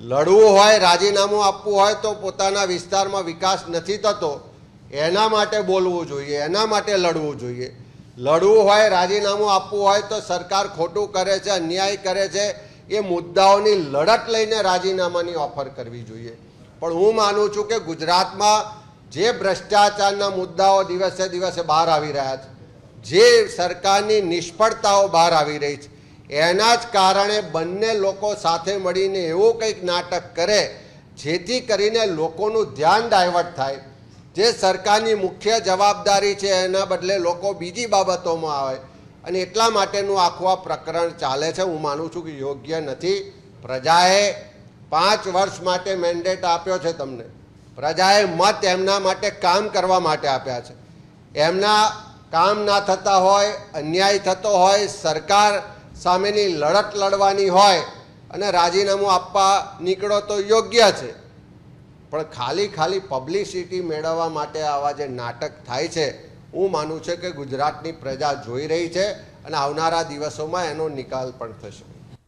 લડવું હોય, રાજીનામું આપવું હોય તો પોતાના વિસ્તારમાં વિકાસ નથી થતો. એના માટે બોલવું જોઈએ, એના માટે લડવું જોઈએ. લડવું હોય, રાજીનામું આપવું હોય તો સરકાર ખોટું કરે છે, અન્યાય કરે છે, એ મુદ્દાઓની લડત લઈને રાજીનામાની ઓફર કરવી જોઈએ. પણ હું માનું છું કે ગુજરાતમાં જે ભ્રષ્ટાચારના મુદ્દાઓ દિવસે દિવસે બહાર આવી રહ્યા છે, જે સરકારની નિષ્ફળતાઓ બહાર આવી રહી છે એના જ કારણે બંને લોકો સાથે મળીને એવું કંઈક નાટક કરે, જેથી કરીને લોકોનું ધ્યાન ડાયવર્ટ થાય. જે સરકારની મુખ્ય જવાબદારી છે એના બદલે લોકો બીજી બાબતોમાં આવે. અને એટલા માટેનું આખું આ પ્રકરણ ચાલે છે. હું માનું છું કે યોગ્ય નથી. પ્રજાએ પાંચ વર્ષ માટે મેન્ડેટ આપ્યો છે તમને. પ્રજાએ મત એમના માટે કામ કરવા માટે આપ્યા છે. એમના કામ ના થતા હોય, અન્યાય થતો હોય, સરકાર સામેની લડત લડવાની હોય અને રાજીનામું આપવા નીકળો તો યોગ્ય છે. પણ ખાલી ખાલી પબ્લિસિટી મેળવવા માટે આવા જે નાટક થાય છે, હું માનું છું કે ગુજરાતની પ્રજા જોઈ રહી છે અને આવનારા દિવસોમાં એનો નિકાલ પણ થશે.